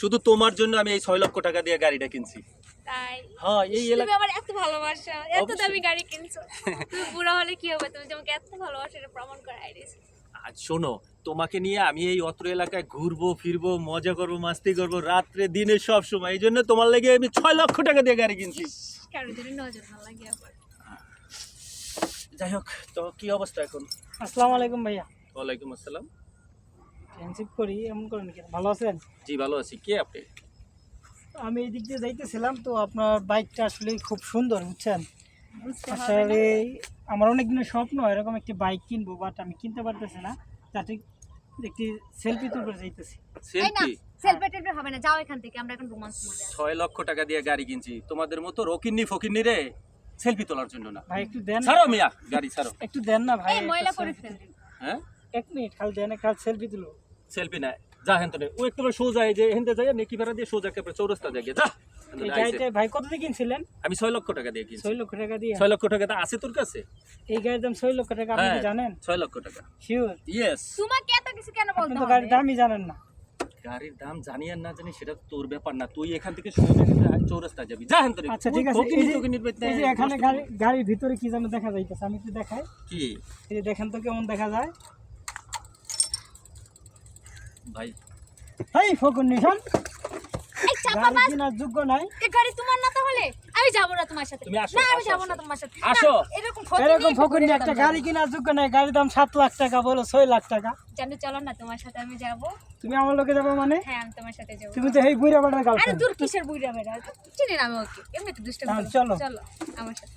শুধু তোমার জন্য আমি এই ছয় লক্ষ টাকা দিয়ে গাড়িটা কিনছি। তাই? হ্যাঁ এই এলাকা আমার এত ভালোবাসা। এত দামি গাড়ি কিনছো। তুমি বুড়া হলে কি হবে? তুমি আমাকে এত ভালোবাসা প্রমাণ করে আইডিস আজ শোনো তোমাকে নিয়ে আমি এই অত্র এলাকায় ঘুরবো ফিরবো মজা করব মাস্তি করব রাত্রে দিনে সব সময়। এই জন্য তোমার লেগে আমি ছয় লক্ষ টাকা দিয়ে গাড়ি কিনছি। যাই হোক তো কি অবস্থা এখন? আসসালামু আলাইকুম ভাইয়া। ওয়ালাইকুম আসসালাম। ফ্রেন্ডশিপ করি এমন করেন কেন? ভালো আছেন? জি ভালো আছি। কে আপনি? আমি এই দিক দিয়ে যাইতেছিলাম তো আপনার বাইকটা আসলে খুব সুন্দর বুঝছেন? আসলে আমার অনেক দিনের স্বপ্ন এরকম একটি বাইক কিনবো বাট আমি কিনতে পারতেছি না। যাতে একটি সেলফি তুলতে যাইতেছি। সেলফি সেলফি টেলফি হবে না যাও এখান থেকে আমরা এখন রোমান্স মোডে আছি। ছয় লক্ষ টাকা দিয়ে গাড়ি কিনছি। তোমাদের মতো রকিন্নি ফকিন্নি রে সেলফি তোলার জন্য না। ভাই একটু দেন ছাড়ো মিয়া গাড়ি ছাড়ো। একটু দেন না ভাই এই ময়লা করে ফেল হ্যাঁ? এক মিনিট খালি দেন খালি সেলফি তুলো। সেলফি না যা হেন তোরে ও একটু সোজা যে হেনতে যাই নেকি ভাড়া দিয়ে সোজা কেপে চৌরাস্তা যাই যা! ভাই কত দিয়ে কিনছিলেন? আমি ছয় লক্ষ টাকা দিয়ে কিনছি। ছয় লক্ষ টাকা দিয়ে? ছয় লক্ষ টাকা তো আছে তোর কাছে? এই গাড়ির দাম ছয় লক্ষ টাকা আপনি হ্যাঁ, জানেন? ছয় লক্ষ টাকা। শিওর ইয়েস তোমাকে এত কিছু কেন বলতে তো হবে? গাড়ির দামই জানেন না। গাড়ির দাম জানি আর না জানি সেটা তোর ব্যাপার না। তুই এখান থেকে চৌরাস্তা যাবি। যা হেন তোরে আচ্ছা ঠিক আছে। এই যে এখানে গাড়ি গাড়ির ভিতরে কি যেন দেখা যাইতেছে আমি একটু দেখাই। কি? এই যে দেখেন তো কেমন দেখা যায়। ভাই। এই ফকুন নিশান। এই চাপা গাড়ি বাস। কেনার যোগ্য নাই। এই গাড়ি তোমার না তাহলে? আমি যাব না তোমার সাথে। তুমি আসো, না আমি যাব না তোমার সাথে। আসো। এরকম ক্ষতি এরকম ফকুন একটা গাড়ি কেনার যোগ্য নাই। গাড়ির দাম সাত লাখ টাকা বলো ছয় লাখ টাকা। জানো চলো না তোমার সাথে আমি যাব। তুমি আমার লোকে যাব মানে? হ্যাঁ আমি তোমার সাথে যাব। তুমি তো এই বুড়া বাটার আরে দূর কিসের বুইরা বেড়া চিনি না আমি ওকে। এমনি তো দুষ্ট চলো। চলো আমার সাথে।